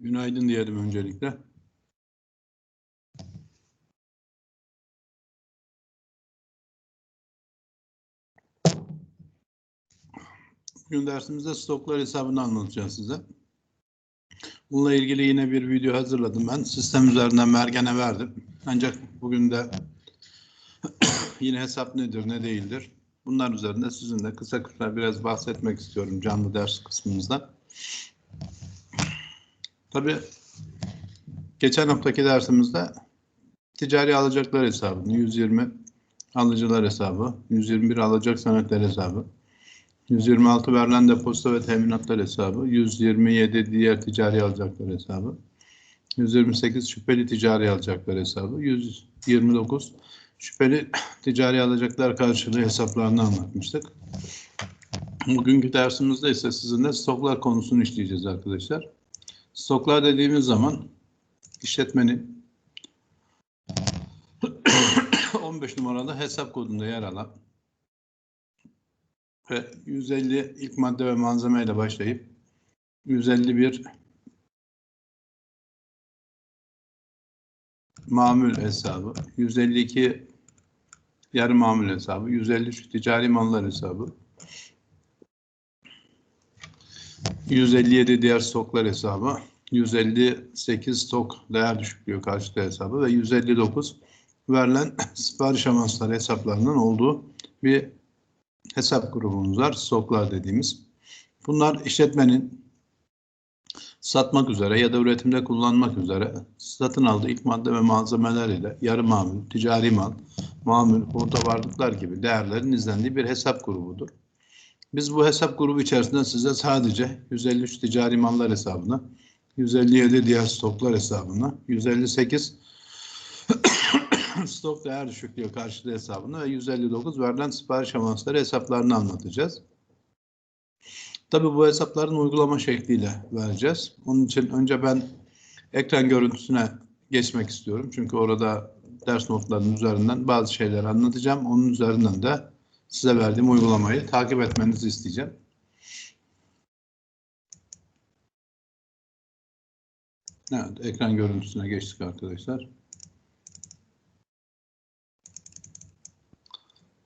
Günaydın diyelim öncelikle. Bugün dersimizde stoklar hesabını anlatacağız size. Bununla ilgili yine bir video hazırladım ben. Sistem üzerinden Mergen'e verdim. Ancak bugün de yine hesap nedir ne değildir. Bunlar üzerinde sizinle kısa kısa biraz bahsetmek istiyorum canlı ders kısmımızda. Tabii geçen haftaki dersimizde ticari alacaklar hesabını 120 alıcılar hesabı, 121 alacak senetler hesabı, 126 verilen depozito ve teminatlar hesabı, 127 diğer ticari alacaklar hesabı, 128 şüpheli ticari alacaklar hesabı, 129 şüpheli ticari alacaklar karşılığı hesaplarını anlatmıştık. Bugünkü dersimizde ise sizinle stoklar konusunu işleyeceğiz arkadaşlar. Stoklar dediğimiz zaman işletmenin 15 numaralı hesap kodunda yer alan ve 150 ilk madde ve malzeme ile başlayıp 151 mamül hesabı, 152 yarı mamül hesabı, 153 ticari mallar hesabı, 157 diğer stoklar hesabı, 158 stok değer düşüklüğü karşıtı hesabı ve 159 verilen sipariş avansları hesaplarının olduğu bir hesap grubumuz var. Stoklar dediğimiz. Bunlar işletmenin satmak üzere ya da üretimde kullanmak üzere satın aldığı ilk madde ve malzemeler ile yarı mamul, ticari mal, mamul, orta varlıklar gibi değerlerin izlendiği bir hesap grubudur. Biz bu hesap grubu içerisinde size sadece 153 ticari mallar hesabını, 157 diğer stoklar hesabını, 158 stok değer düşüklüğü karşılığı hesabını ve 159 verilen sipariş avansları hesaplarını anlatacağız. Tabii bu hesapların uygulama şekliyle vereceğiz. Onun için önce ben ekran görüntüsüne geçmek istiyorum. Çünkü orada ders notlarının üzerinden bazı şeyler anlatacağım. Onun üzerinden de size verdiğim uygulamayı takip etmenizi isteyeceğim. Evet, ekran görüntüsüne geçtik arkadaşlar.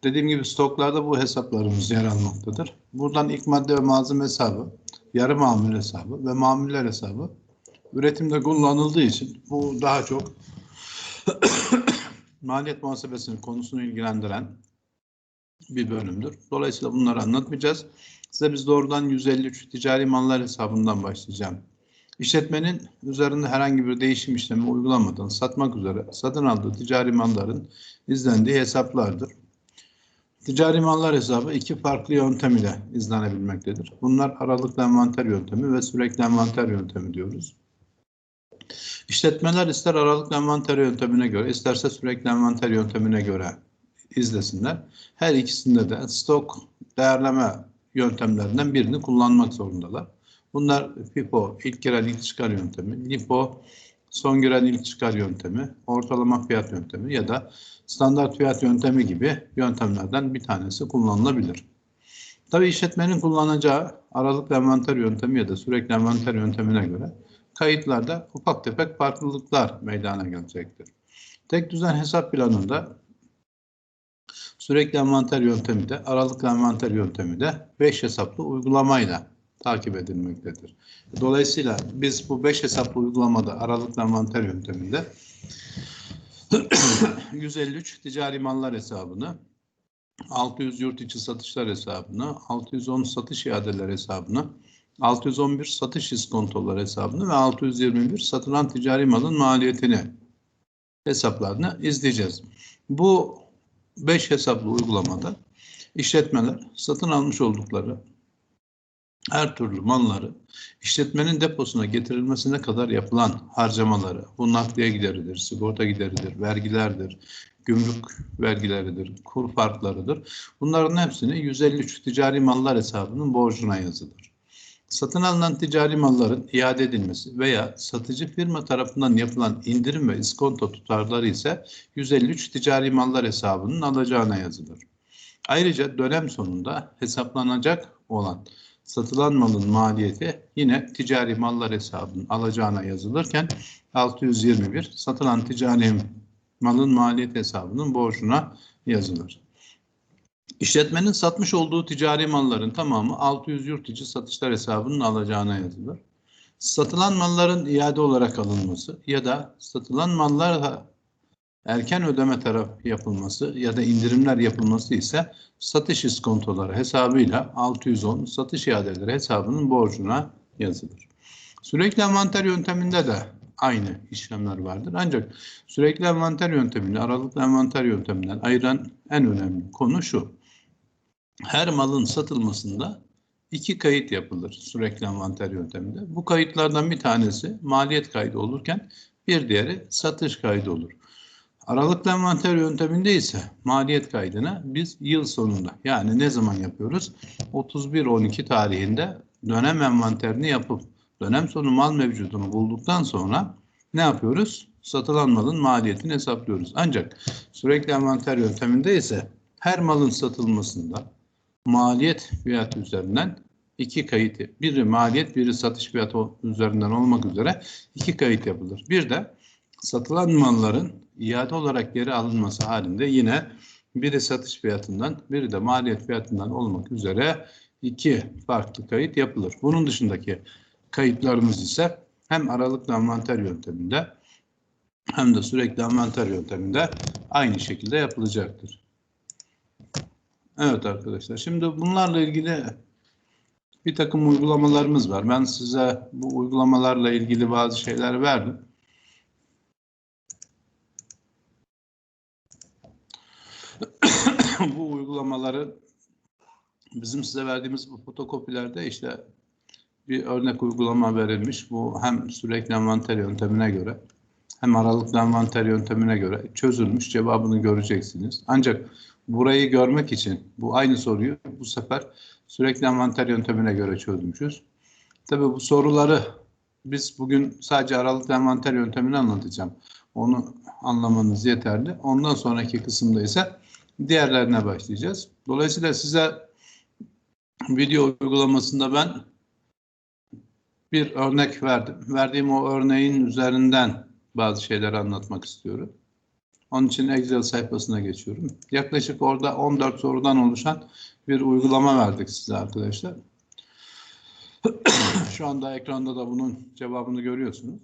Dediğim gibi stoklarda bu hesaplarımız yer almaktadır. Buradan ilk madde ve malzeme hesabı, yarı mamul hesabı ve mamuller hesabı üretimde kullanıldığı için bu daha çok maliyet muhasebesinin konusunu ilgilendiren bir bölümdür. Dolayısıyla bunları anlatmayacağız. Size biz doğrudan 153 ticari mallar hesabından başlayacağım. İşletmenin üzerinde herhangi bir değişim işlemi uygulamadan satmak üzere satın aldığı ticari malların izlendiği hesaplardır. Ticari mallar hesabı iki farklı yöntem ile izlenebilmektedir. Bunlar aralıklı envanter yöntemi ve sürekli envanter yöntemi diyoruz. İşletmeler ister aralıklı envanter yöntemine göre isterse sürekli envanter yöntemine göre izlesinler. Her ikisinde de stok değerleme yöntemlerinden birini kullanmak zorundalar. Bunlar FIFO ilk giren ilk çıkar yöntemi, LIFO son giren ilk çıkar yöntemi, ortalama fiyat yöntemi ya da standart fiyat yöntemi gibi yöntemlerden bir tanesi kullanılabilir. Tabii işletmenin kullanacağı aralıklı envanter yöntemi ya da sürekli envanter yöntemine göre kayıtlarda ufak tefek farklılıklar meydana gelecektir. Tek düzen hesap planında sürekli envanter yöntemi de aralıklı envanter yöntemi de 5 hesaplı uygulamayla takip edilmektedir. Dolayısıyla biz bu 5 hesaplı uygulamada aralıklı envanter yönteminde 153 ticari mallar hesabını, 600 yurt içi satışlar hesabını, 610 satış iadeler hesabını, 611 satış iskontolar hesabını ve 621 satılan ticari malın maliyetini hesaplarını izleyeceğiz. Bu 5 hesaplı uygulamada işletmeler satın almış oldukları her türlü malları işletmenin deposuna getirilmesine kadar yapılan harcamaları, bu nakliye gideridir, sigorta gideridir, vergilerdir, gümrük vergileridir, kur farklarıdır. Bunların hepsini 153 ticari mallar hesabının borcuna yazılır. Satın alınan ticari malların iade edilmesi veya satıcı firma tarafından yapılan indirim ve iskonto tutarları ise 153 ticari mallar hesabının alacağına yazılır. Ayrıca dönem sonunda hesaplanacak olan satılan malın maliyeti yine ticari mallar hesabının alacağına yazılırken 621 satılan ticari malın maliyet hesabının borcuna yazılır. İşletmenin satmış olduğu ticari malların tamamı 600 yurt içi satışlar hesabının alacağına yazılır. Satılan malların iade olarak alınması ya da satılan mallar erken ödeme taraf yapılması ya da indirimler yapılması ise satış iskontoları hesabıyla 610 satış iadeleri hesabının borcuna yazılır. Sürekli envanter yönteminde de aynı işlemler vardır. Ancak sürekli envanter yöntemini aralıklı envanter yönteminden ayıran en önemli konu şu. Her malın satılmasında iki kayıt yapılır sürekli envanter yönteminde. Bu kayıtlardan bir tanesi maliyet kaydı olurken bir diğeri satış kaydı olur. Aralıklı envanter yönteminde ise maliyet kaydını biz yıl sonunda yani ne zaman yapıyoruz? 31-12 tarihinde dönem envanterini yapıp dönem sonu mal mevcudunu bulduktan sonra ne yapıyoruz? Satılan malın maliyetini hesaplıyoruz. Ancak sürekli envanter yönteminde ise her malın satılmasında maliyet fiyatı üzerinden iki kayıt, biri maliyet, biri satış fiyatı üzerinden olmak üzere iki kayıt yapılır. Bir de satılan malların iade olarak geri alınması halinde yine biri satış fiyatından, biri de maliyet fiyatından olmak üzere iki farklı kayıt yapılır. Bunun dışındaki kayıtlarımız ise hem aralıklı envanter yönteminde hem de sürekli envanter yönteminde aynı şekilde yapılacaktır. Evet arkadaşlar. Şimdi bunlarla ilgili bir takım uygulamalarımız var. Ben size bu uygulamalarla ilgili bazı şeyler verdim. bu uygulamaları bizim size verdiğimiz bu fotokopilerde işte bir örnek uygulama verilmiş. Bu hem sürekli envanter yöntemine göre hem aralıklı envanter yöntemine göre çözülmüş. Cevabını göreceksiniz. Ancak burayı görmek için bu aynı soruyu bu sefer sürekli envanter yöntemine göre çözmüşüz. Tabii bu soruları biz bugün sadece aralıklı envanter yöntemini anlatacağım. Onu anlamanız yeterli. Ondan sonraki kısımda ise diğerlerine başlayacağız. Dolayısıyla size video uygulamasında ben bir örnek verdim. Verdiğim o örneğin üzerinden bazı şeyler anlatmak istiyorum. Onun için Excel sayfasına geçiyorum. Yaklaşık orada 14 sorudan oluşan bir uygulama verdik size arkadaşlar. Şu anda ekranda da bunun cevabını görüyorsunuz.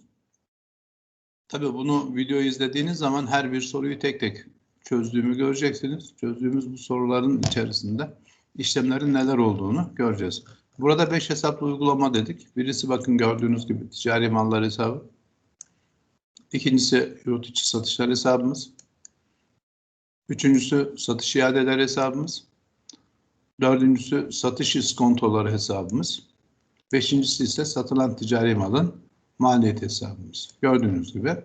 Tabii bunu video izlediğiniz zaman her bir soruyu tek tek çözdüğümü göreceksiniz. Çözdüğümüz bu soruların içerisinde işlemlerin neler olduğunu göreceğiz. Burada 5 hesaplı uygulama dedik. Birisi bakın gördüğünüz gibi ticari mallar hesabı. İkincisi yurt içi satışlar hesabımız. Üçüncüsü satış iadeler hesabımız. Dördüncüsü satış iskontoları hesabımız. Beşincisi ise satılan ticari malın maliyet hesabımız. Gördüğünüz gibi.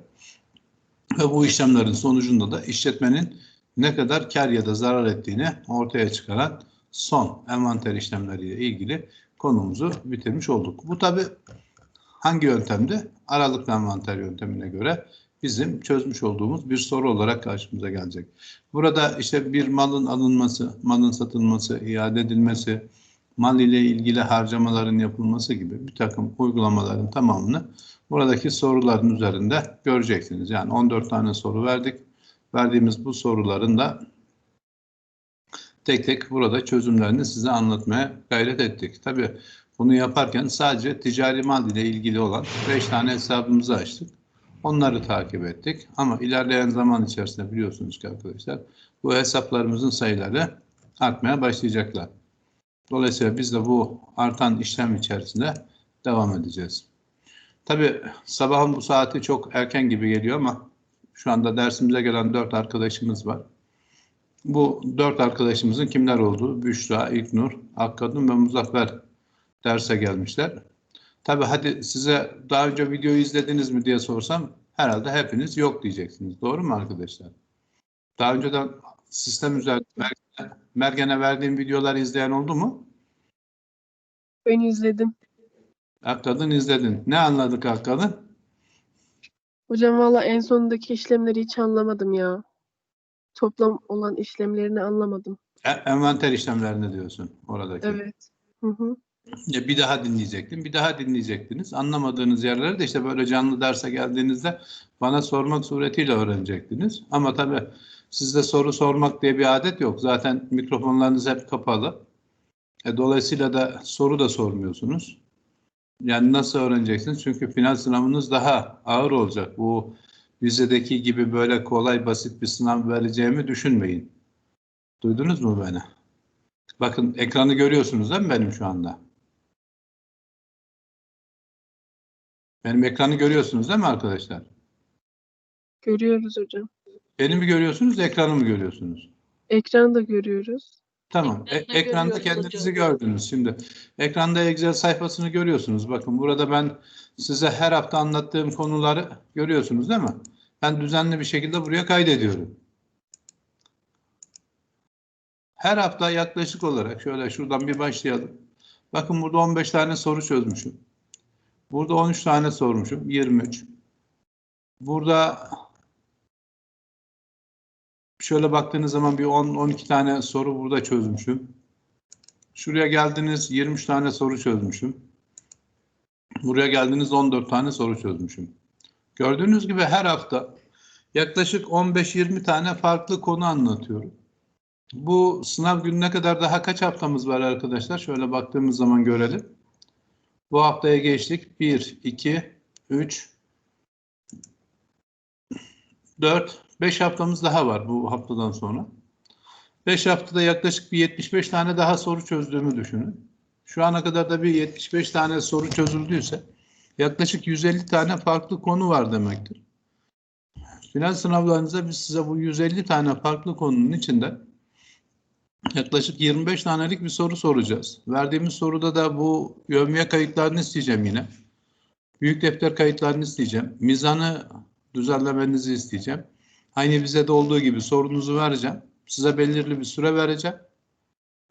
Ve bu işlemlerin sonucunda da işletmenin ne kadar kar ya da zarar ettiğini ortaya çıkaran son envanter işlemleriyle ilgili konumuzu bitirmiş olduk. Bu tabi hangi yöntemde? Aralıklı envanter yöntemine göre bizim çözmüş olduğumuz bir soru olarak karşımıza gelecek. Burada işte bir malın alınması, malın satılması, iade edilmesi, mal ile ilgili harcamaların yapılması gibi bir takım uygulamaların tamamını buradaki soruların üzerinde göreceksiniz. Yani 14 tane soru verdik. Verdiğimiz bu soruların da tek tek burada çözümlerini size anlatmaya gayret ettik. Tabii bunu yaparken sadece ticari mal ile ilgili olan 5 tane hesabımızı açtık. Onları takip ettik. Ama ilerleyen zaman içerisinde biliyorsunuz ki arkadaşlar bu hesaplarımızın sayıları artmaya başlayacaklar. Dolayısıyla biz de bu artan işlem içerisinde devam edeceğiz. Tabii sabahın bu saati çok erken gibi geliyor ama şu anda dersimize gelen dört arkadaşımız var. Bu dört arkadaşımızın kimler olduğu Büşra, İlknur, Akkadın ve Muzaffer derse gelmişler. Tabii hadi size daha önce videoyu izlediniz mi diye sorsam herhalde hepiniz yok diyeceksiniz. Doğru mu arkadaşlar? Daha önceden sistem üzerinde Mergen'e, verdiğim videoları izleyen oldu mu? Ben izledim. Akkadın izledin. Ne anladık Akkadın? Hocam valla en sonundaki işlemleri hiç anlamadım ya. Toplam olan işlemlerini anlamadım. E, envanter işlemlerini diyorsun oradaki. Evet. Hı hı. Ya bir daha dinleyecektim, bir daha dinleyecektiniz. Anlamadığınız yerleri de işte böyle canlı derse geldiğinizde bana sormak suretiyle öğrenecektiniz. Ama tabii sizde soru sormak diye bir adet yok. Zaten mikrofonlarınız hep kapalı. E, dolayısıyla da soru da sormuyorsunuz. Yani nasıl öğreneceksiniz? Çünkü final sınavınız daha ağır olacak. Bu vizedeki gibi böyle kolay basit bir sınav vereceğimi düşünmeyin. Duydunuz mu beni? Bakın ekranı görüyorsunuz değil mi benim şu anda? Benim ekranı görüyorsunuz değil mi arkadaşlar? Görüyoruz hocam. Beni mi görüyorsunuz, ekranı mı görüyorsunuz? Ekranı da görüyoruz. Tamam. E- Ekranda kendinizi gördünüz. Şimdi ekranda Excel sayfasını görüyorsunuz. Bakın burada ben size her hafta anlattığım konuları görüyorsunuz değil mi? Ben düzenli bir şekilde buraya kaydediyorum. Her hafta yaklaşık olarak şöyle şuradan bir başlayalım. Bakın burada 15 tane soru çözmüşüm. Burada 13 tane sormuşum. 23. Burada şöyle baktığınız zaman bir 10-12 tane soru burada çözmüşüm. Şuraya geldiniz 23 tane soru çözmüşüm. Buraya geldiniz 14 tane soru çözmüşüm. Gördüğünüz gibi her hafta yaklaşık 15-20 tane farklı konu anlatıyorum. Bu sınav gününe kadar daha kaç haftamız var arkadaşlar? Şöyle baktığımız zaman görelim. Bu haftaya geçtik. 1, 2, 3, 4, 5 haftamız daha var bu haftadan sonra. 5 haftada yaklaşık bir 75 tane daha soru çözdüğümü düşünün. Şu ana kadar da bir 75 tane soru çözüldüyse yaklaşık 150 tane farklı konu var demektir. Final sınavlarınızda biz size bu 150 tane farklı konunun içinde yaklaşık 25 tanelik bir soru soracağız. Verdiğimiz soruda da bu yövmiye kayıtlarını isteyeceğim yine. Büyük defter kayıtlarını isteyeceğim. Mizanı düzenlemenizi isteyeceğim. Aynı bize de olduğu gibi sorunuzu vereceğim. Size belirli bir süre vereceğim.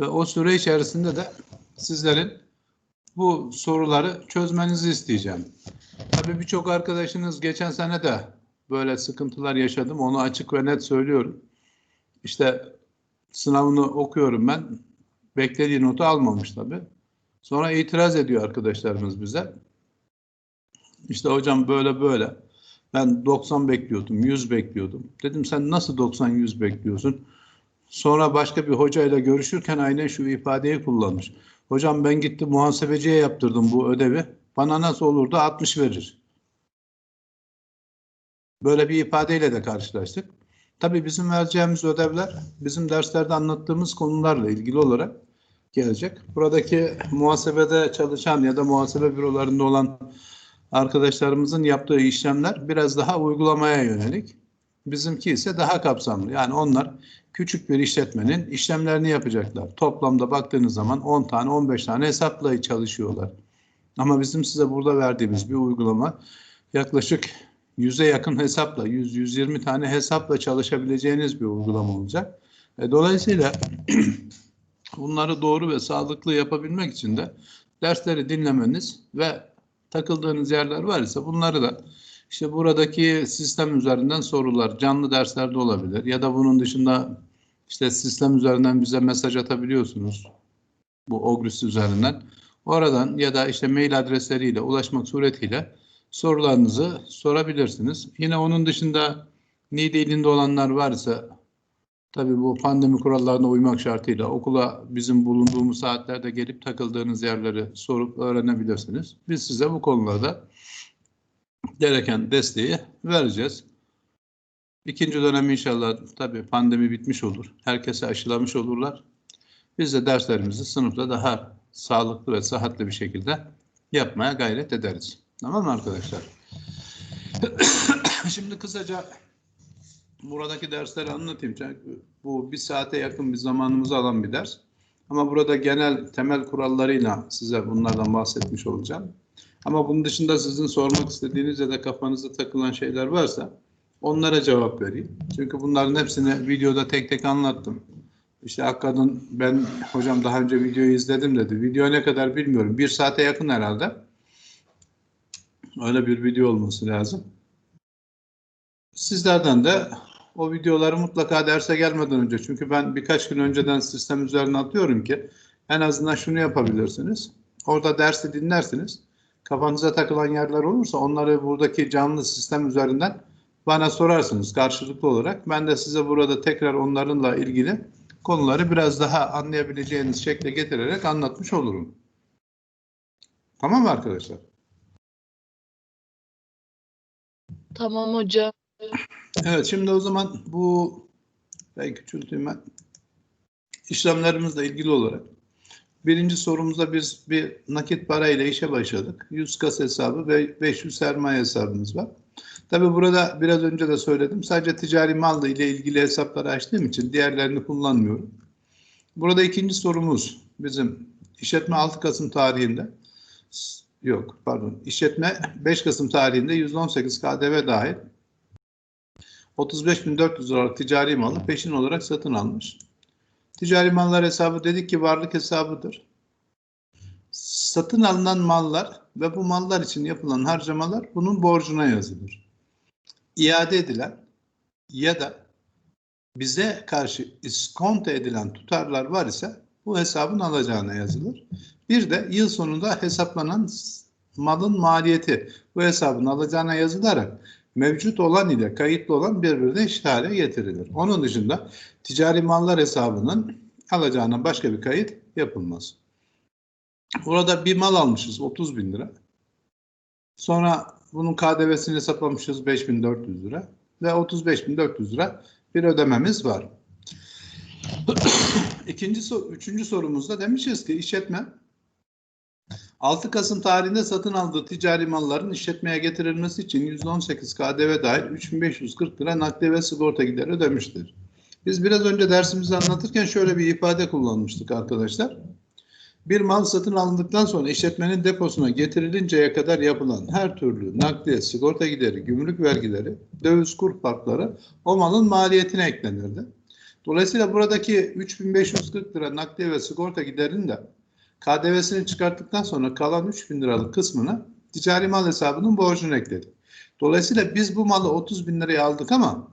Ve o süre içerisinde de sizlerin bu soruları çözmenizi isteyeceğim. Tabii birçok arkadaşınız geçen sene de böyle sıkıntılar yaşadım. Onu açık ve net söylüyorum. İşte sınavını okuyorum ben. Beklediği notu almamış tabii. Sonra itiraz ediyor arkadaşlarımız bize. İşte hocam böyle böyle. Ben 90 bekliyordum, 100 bekliyordum. Dedim sen nasıl 90-100 bekliyorsun? Sonra başka bir hocayla görüşürken aynen şu ifadeyi kullanmış. Hocam ben gittim muhasebeciye yaptırdım bu ödevi. Bana nasıl olur da 60 verir. Böyle bir ifadeyle de karşılaştık. Tabii bizim vereceğimiz ödevler bizim derslerde anlattığımız konularla ilgili olarak gelecek. Buradaki muhasebede çalışan ya da muhasebe bürolarında olan arkadaşlarımızın yaptığı işlemler biraz daha uygulamaya yönelik. Bizimki ise daha kapsamlı. Yani onlar küçük bir işletmenin işlemlerini yapacaklar. Toplamda baktığınız zaman 10 tane 15 tane hesapla çalışıyorlar. Ama bizim size burada verdiğimiz bir uygulama yaklaşık 100'e yakın hesapla 100-120 tane hesapla çalışabileceğiniz bir uygulama olacak. E, dolayısıyla bunları doğru ve sağlıklı yapabilmek için de dersleri dinlemeniz ve takıldığınız yerler var ise bunları da işte buradaki sistem üzerinden sorular canlı derslerde olabilir ya da bunun dışında işte sistem üzerinden bize mesaj atabiliyorsunuz bu Ogris üzerinden. Oradan ya da işte mail adresleriyle ulaşmak suretiyle sorularınızı sorabilirsiniz. Yine onun dışında NİDE ilinde olanlar varsa tabii bu pandemi kurallarına uymak şartıyla okula bizim bulunduğumuz saatlerde gelip takıldığınız yerleri sorup öğrenebilirsiniz. Biz size bu konularda gereken desteği vereceğiz. İkinci dönem inşallah tabii pandemi bitmiş olur. Herkese aşılamış olurlar. Biz de derslerimizi sınıfta daha sağlıklı ve sıhhatli bir şekilde yapmaya gayret ederiz. Tamam mı arkadaşlar? Şimdi kısaca buradaki dersleri anlatayım. Çünkü bu bir saate yakın bir zamanımızı alan bir ders. Ama burada genel temel kurallarıyla size bunlardan bahsetmiş olacağım. Ama bunun dışında sizin sormak istediğiniz ya da kafanızda takılan şeyler varsa onlara cevap vereyim. Çünkü bunların hepsini videoda tek tek anlattım. İşte Hakkı'nın ben hocam daha önce videoyu izledim dedi. Video ne kadar bilmiyorum. Bir saate yakın herhalde. Öyle bir video olması lazım. Sizlerden de o videoları mutlaka derse gelmeden önce çünkü ben birkaç gün önceden sistem üzerine atıyorum ki en azından şunu yapabilirsiniz. Orada dersi dinlersiniz. Kafanıza takılan yerler olursa onları buradaki canlı sistem üzerinden bana sorarsınız karşılıklı olarak. Ben de size burada tekrar onlarınla ilgili konuları biraz daha anlayabileceğiniz şekle getirerek anlatmış olurum. Tamam mı arkadaşlar? Tamam hocam. Evet şimdi o zaman bu ben küçülteyim ben. İşlemlerimizle ilgili olarak birinci sorumuzda biz bir nakit para ile işe başladık. 100 kas hesabı ve 500 sermaye hesabımız var. Tabi burada biraz önce de söyledim. Sadece ticari mal ile ilgili hesapları açtığım için diğerlerini kullanmıyorum. Burada ikinci sorumuz bizim işletme 6 Kasım tarihinde yok pardon işletme 5 Kasım tarihinde 118 KDV dahil 35.400 liralık ticari malı peşin olarak satın almış. Ticari mallar hesabı dedik ki varlık hesabıdır. Satın alınan mallar ve bu mallar için yapılan harcamalar bunun borcuna yazılır. İade edilen ya da bize karşı iskonto edilen tutarlar var ise bu hesabın alacağına yazılır. Bir de yıl sonunda hesaplanan malın maliyeti bu hesabın alacağına yazılarak mevcut olan ile kayıtlı olan birbirine eşit hale getirilir. Onun dışında ticari mallar hesabının alacağına başka bir kayıt yapılmaz. Burada bir mal almışız 30 bin lira. Sonra bunun KDV'sini hesaplamışız 5400 lira ve 35.400 lira bir ödememiz var. İkinci, üçüncü sorumuzda demişiz ki işletme 6 Kasım tarihinde satın aldığı ticari malların işletmeye getirilmesi için %18 KDV dahil 3540 lira nakliye ve sigorta gideri ödemiştir. Biz biraz önce dersimizi anlatırken şöyle bir ifade kullanmıştık arkadaşlar. Bir mal satın alındıktan sonra işletmenin deposuna getirilinceye kadar yapılan her türlü nakliye, sigorta gideri, gümrük vergileri, döviz kur farkları o malın maliyetine eklenirdi. Dolayısıyla buradaki 3540 lira nakliye ve sigorta giderinin de KDV'sini çıkarttıktan sonra kalan 3000 liralık kısmını ticari mal hesabının borcunu ekledik. Dolayısıyla biz bu malı 30 bin liraya aldık ama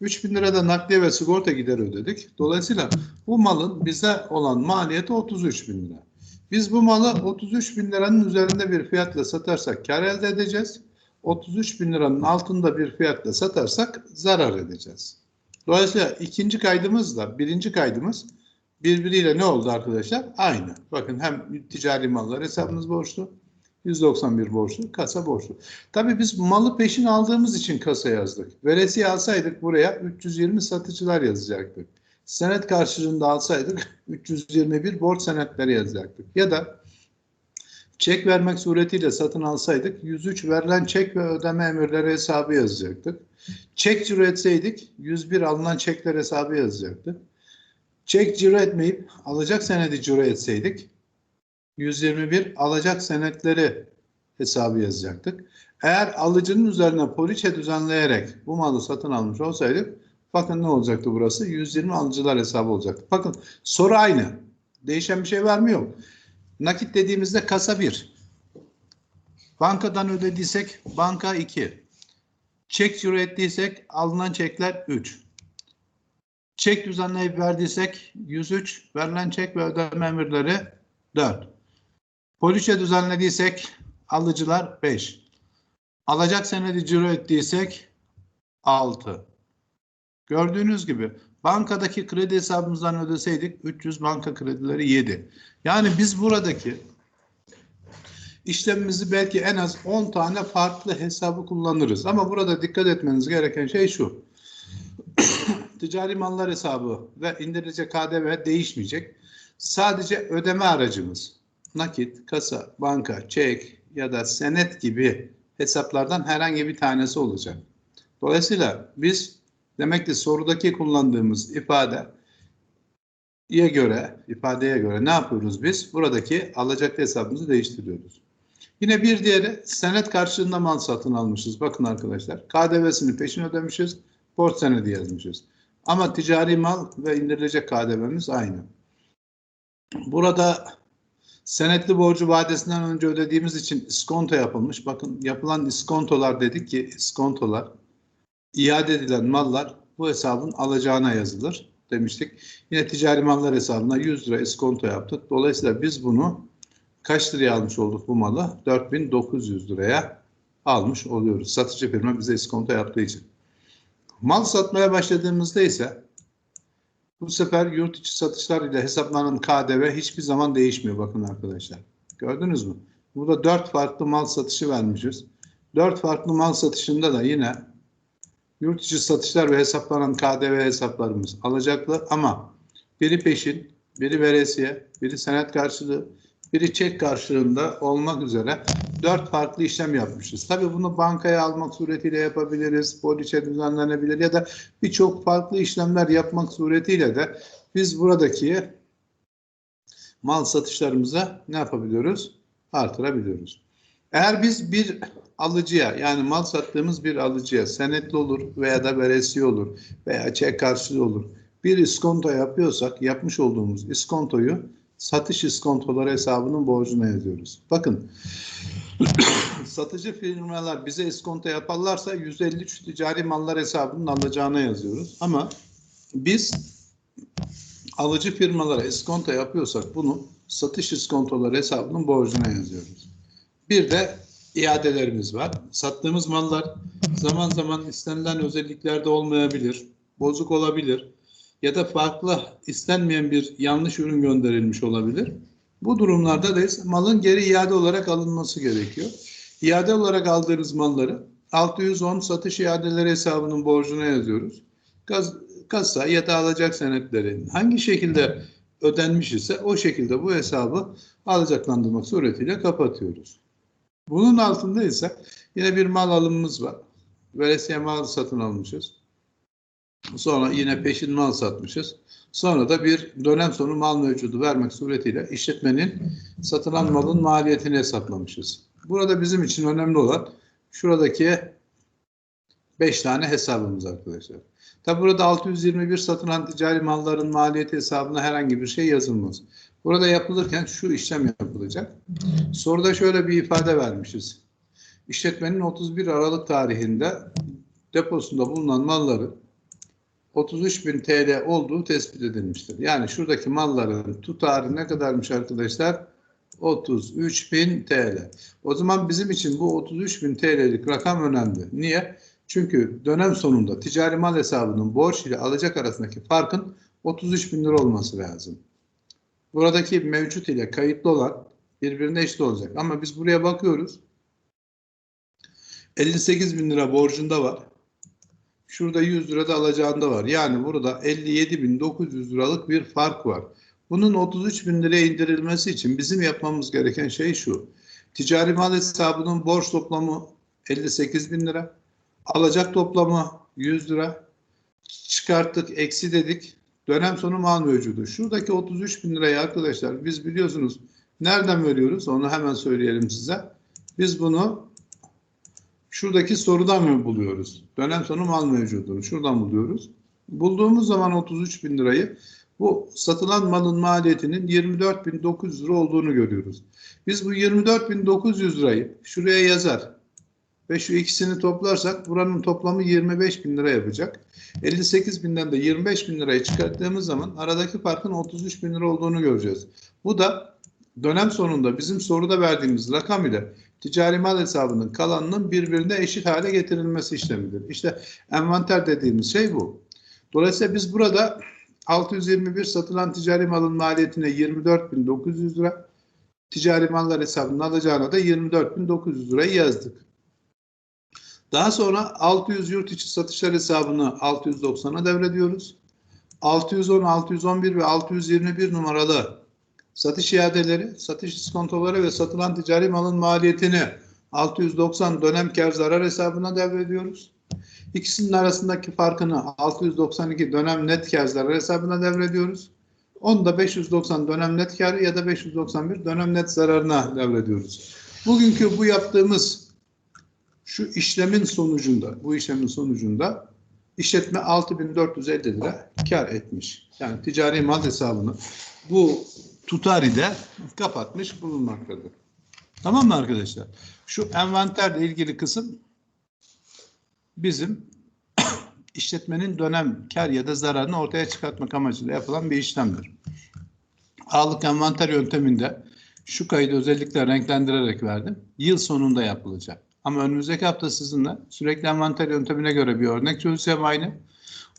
3 bin lirada nakliye ve sigorta gideri ödedik. Dolayısıyla bu malın bize olan maliyeti 33 bin lira. Biz bu malı 33 bin liranın üzerinde bir fiyatla satarsak kar elde edeceğiz. 33 bin liranın altında bir fiyatla satarsak zarar edeceğiz. Dolayısıyla ikinci kaydımızla birinci kaydımız birbiriyle ne oldu arkadaşlar? Aynı. Bakın hem ticari mallar hesabımız borçlu, 191 borçlu, kasa borçlu. Tabii biz malı peşin aldığımız için kasa yazdık. Veresiye alsaydık buraya 320 satıcılar yazacaktık. Senet karşılığında alsaydık 321 borç senetleri yazacaktık. Ya da çek vermek suretiyle satın alsaydık 103 verilen çek ve ödeme emirleri hesabı yazacaktık. Çek ciro etseydik 101 alınan çekler hesabı yazacaktık. Çek ciro etmeyip alacak senedi ciro etseydik 121 alacak senetleri hesabı yazacaktık. Eğer alıcının üzerine poliçe düzenleyerek bu malı satın almış olsaydık bakın ne olacaktı burası? 120 alıcılar hesabı olacaktı. Bakın soru aynı. Değişen bir şey var mı? Yok. Nakit dediğimizde kasa 1. Bankadan ödediysek banka 2. Çek ciro ettiysek alınan çekler 3. Çek düzenleyip verdiysek 103 verilen çek ve ödeme emirleri 4. Poliçe düzenlediysek alıcılar 5. Alacak senedi ciro ettiysek 6. Gördüğünüz gibi bankadaki kredi hesabımızdan ödeseydik 300 banka kredileri 7. Yani biz buradaki işlemimizi belki en az 10 tane farklı hesabı kullanırız. Ama burada dikkat etmeniz gereken şey şu. Ticari mallar hesabı ve indirilecek KDV değişmeyecek. Sadece ödeme aracımız nakit, kasa, banka, çek ya da senet gibi hesaplardan herhangi bir tanesi olacak. Dolayısıyla biz demek ki sorudaki kullandığımız ifade ye göre, ifadeye göre ne yapıyoruz biz? Buradaki alacaklı hesabımızı değiştiriyoruz. Yine bir diğeri senet karşılığında mal satın almışız. Bakın arkadaşlar KDV'sini peşin ödemişiz. Borç senedi yazmışız. Ama ticari mal ve indirilecek KDV'miz aynı. Burada senetli borcu vadesinden önce ödediğimiz için iskonto yapılmış. Bakın yapılan iskontolar dedik ki iskontolar iade edilen mallar bu hesabın alacağına yazılır demiştik. Yine ticari mallar hesabına 100 lira iskonto yaptık. Dolayısıyla biz bunu kaç liraya almış olduk bu malı? 4900 liraya almış oluyoruz. Satıcı firma bize iskonto yaptığı için. Mal satmaya başladığımızda ise bu sefer yurt içi satışlar ile hesaplanan KDV hiçbir zaman değişmiyor bakın arkadaşlar. Gördünüz mü? Burada dört farklı mal satışı vermişiz. Dört farklı mal satışında da yine yurt içi satışlar ve hesaplanan KDV hesaplarımız alacaklı ama biri peşin, biri veresiye, biri senet karşılığı, biri çek karşılığında olmak üzere dört farklı işlem yapmışız. Tabii bunu bankaya almak suretiyle yapabiliriz, poliçe düzenlenebilir ya da birçok farklı işlemler yapmak suretiyle de biz buradaki mal satışlarımıza ne yapabiliyoruz? Artırabiliyoruz. Eğer biz bir alıcıya yani mal sattığımız bir alıcıya senetli olur veya da veresiye olur veya çek karşılığı olur. Bir iskonto yapıyorsak yapmış olduğumuz iskontoyu satış iskontoları hesabının borcuna yazıyoruz. Bakın satıcı firmalar bize iskonto yaparlarsa 153 ticari mallar hesabının alacağına yazıyoruz. Ama biz alıcı firmalara iskonto yapıyorsak bunu satış iskontoları hesabının borcuna yazıyoruz. Bir de iadelerimiz var. Sattığımız mallar zaman zaman istenilen özelliklerde olmayabilir, bozuk olabilir ya da farklı istenmeyen bir yanlış ürün gönderilmiş olabilir. Bu durumlarda da malın geri iade olarak alınması gerekiyor. İade olarak aldığınız malları 610 satış iadeleri hesabının borcuna yazıyoruz. Gaz, kasa ya da alacak senetlerin hangi şekilde ödenmiş ise o şekilde bu hesabı alacaklandırmak suretiyle kapatıyoruz. Bunun altında ise yine bir mal alımımız var. Veresiye mal satın almışız. Sonra yine peşin mal satmışız. Sonra da bir dönem sonu mal mevcudu vermek suretiyle işletmenin satılan malın maliyetini hesaplamışız. Burada bizim için önemli olan şuradaki 5 tane hesabımız arkadaşlar. Tabi burada 621 satılan ticari malların maliyeti hesabına herhangi bir şey yazılmaz. Burada yapılırken şu işlem yapılacak. Soruda şöyle bir ifade vermişiz. İşletmenin 31 Aralık tarihinde deposunda bulunan malların 33.000 TL olduğu tespit edilmiştir. Yani şuradaki malların tutarı ne kadarmış arkadaşlar? 33.000 TL. O zaman bizim için bu 33.000 TL'lik rakam önemli. Niye? Çünkü dönem sonunda ticari mal hesabının borç ile alacak arasındaki farkın 33 bin lira olması lazım. Buradaki mevcut ile kayıtlı olan birbirine eşit olacak. Ama biz buraya bakıyoruz. 58 bin lira borcunda var. Şurada 100 lira da alacağında var. Yani burada 57.900 liralık bir fark var. Bunun 33 bin liraya indirilmesi için bizim yapmamız gereken şey şu. Ticari mal hesabının borç toplamı 58 bin lira. Alacak toplamı 100 lira. Çıkarttık, eksi dedik. Dönem sonu mal mevcudu. Şuradaki 33 bin lirayı arkadaşlar biz biliyorsunuz nereden veriyoruz? Onu hemen söyleyelim size. Biz bunu şuradaki sorudan mı buluyoruz? Dönem sonu mal mevcudunu şuradan buluyoruz. Bulduğumuz zaman 33 bin lirayı bu satılan malın maliyetinin 24.900 lira olduğunu görüyoruz. Biz bu 24.900 lirayı şuraya yazar ve şu ikisini toplarsak buranın toplamı 25 bin lira yapacak. 58 binden de 25 bin lirayı çıkarttığımız zaman aradaki farkın 33 bin lira olduğunu göreceğiz. Bu da dönem sonunda bizim soruda verdiğimiz rakam ile ticari mal hesabının kalanının birbirine eşit hale getirilmesi işlemidir. İşte envanter dediğimiz şey bu. Dolayısıyla biz burada 621 satılan ticari malın maliyetine 24.900 lira, ticari mallar hesabının alacağına da 24.900 lirayı yazdık. Daha sonra 600 yurt içi satışlar hesabını 690'a devrediyoruz. 610, 611 ve 621 numaralı satış iadeleri, satış iskontoları ve satılan ticari malın maliyetini 690 dönem kar zarar hesabına devrediyoruz. İkisinin arasındaki farkını 692 dönem net kar zarar hesabına devrediyoruz. Onu da 590 dönem net karı ya da 591 dönem net zararına devrediyoruz. Bugünkü bu yaptığımız şu işlemin sonucunda, bu işlemin sonucunda işletme 6450 lira kar etmiş. Yani ticari mal hesabını bu tutaride kapatmış bulunmaktadır. Tamam mı arkadaşlar? Şu envanterle ilgili kısım bizim işletmenin dönem kar ya da zararını ortaya çıkartmak amacıyla yapılan bir işlemdir. Ağlık envanter yönteminde Şu kaydı özellikle renklendirerek verdim. Yıl sonunda yapılacak. Ama önümüzdeki hafta sizinle sürekli envanter yöntemine göre bir örnek çözeceğim aynı.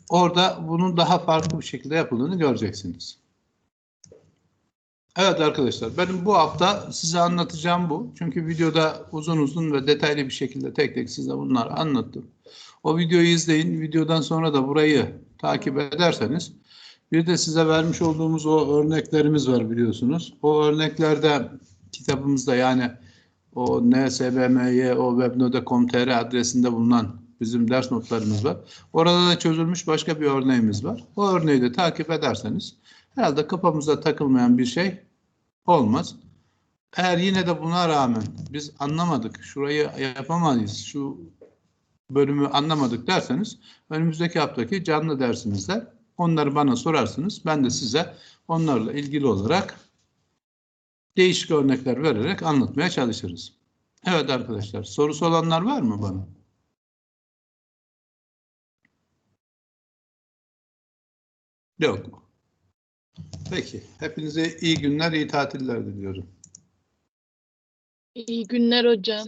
Orada bunun daha farklı bir şekilde yapıldığını göreceksiniz. Evet arkadaşlar benim bu hafta size anlatacağım bu. Çünkü videoda uzun uzun ve detaylı bir şekilde tek tek size bunları anlattım. O videoyu izleyin. Videodan sonra da burayı takip ederseniz bir de size vermiş olduğumuz o örneklerimiz var biliyorsunuz. O örneklerde kitabımızda yani o nsbmy.webnode.com.tr adresinde bulunan bizim ders notlarımız var. Orada da çözülmüş başka bir örneğimiz var. O örneği de takip ederseniz herhalde kafamıza takılmayan bir şey olmaz. Eğer yine de buna rağmen biz anlamadık, şurayı yapamayız, şu bölümü anlamadık derseniz önümüzdeki haftaki canlı dersimizde onları bana sorarsınız. Ben de size onlarla ilgili olarak değişik örnekler vererek anlatmaya çalışırız. Evet arkadaşlar sorusu olanlar var mı bana? Yok. Peki. Hepinize iyi günler, iyi tatiller diliyorum. İyi günler hocam.